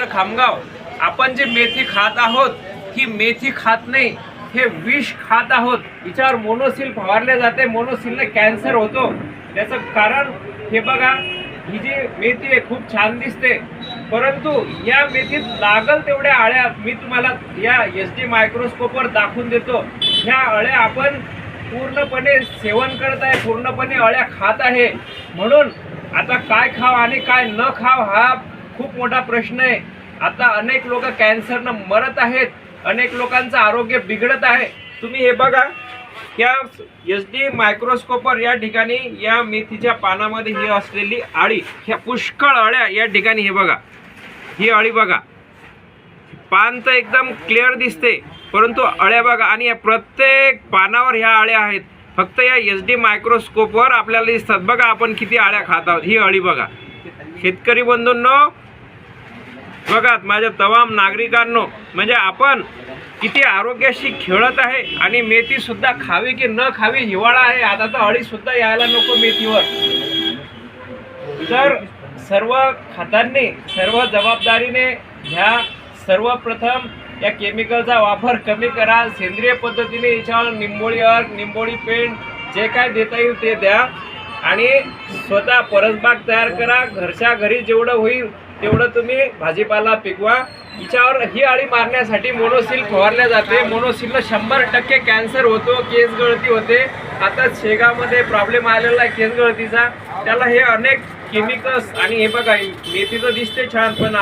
मित्र खामगाव आपण जे मेथी खात आहोत ही मेथी खात नाही हे विष खात आहोत. हिच्यावर मोनोसिल फवारले जाते. मोनोसिलने कॅन्सर होतो. त्याचं कारण हे बघा ही जी मेथी आहे खूप छान दिसते. परंतु या मेथीत लागल तेवढ्या आळ्या मी तुम्हाला या एस डी मायक्रोस्कोपवर दाखवून देतो. ह्या अळ्या आपण पूर्णपणे सेवन करत आहे पूर्णपणे अळ्या खात आहे. म्हणून आता काय खाव आणि काय न खाव हा खूप मोठा प्रश्न आहे. आता अनेक लोक कॅन्सरनं मरत आहेत. अनेक लोकांचं आरोग्य बिघडत आहे. तुम्ही हे बघा. या एस डी मायक्रोस्कोपर या ठिकाणी या मेथीच्या पानामध्ये ही असलेली आळी ह्या पुष्कळ अळ्या या ठिकाणी हे बघा. ही अळी बघा. पान तर एकदम क्लिअर दिसते परंतु अळ्या बघा. आणि या प्रत्येक पानावर ह्या अळ्या आहेत. फक्त या एस डी मायक्रोस्कोपवर आपल्याला दिसतात. बघा आपण किती अळ्या खात आहोत. ही अळी बघा. शेतकरी बंधूंनो बघा माझ्या तमाम नागरिकांनो म्हणजे आपण किती आरोग्याशी खेळत आहे आणि मेथी सुद्धा खावी की न खावी हिवाळा आहे आता तर अळी सुद्धा यायला नको मेथीवर. तर सर्व खात्यांनी सर्व जबाबदारीने ह्या सर्वप्रथम या केमिकलचा वापर कमी करा सेंद्रिय पद्धतीने याच्यावर निंबोळी अर्क निंबोळी पेंट जे काय देता येईल ते द्या. आणि स्वतः परसबाग तयार करा. घरच्या घरी जेवढं होईल तेवढं तुम्ही भाजीपाला पिकवा. हिच्यावर ही अळी मारण्यासाठी मोनोसिल फवारल्या जाते. मोनोसिलनं शंभर टक्के कॅन्सर होतो केस गळती होते. आता शेगामध्ये प्रॉब्लेम आलेला आहे केस गळतीचा. त्याला हे अनेक केमिकल्स आणि हे बघा मेथीचं दिसते छान पण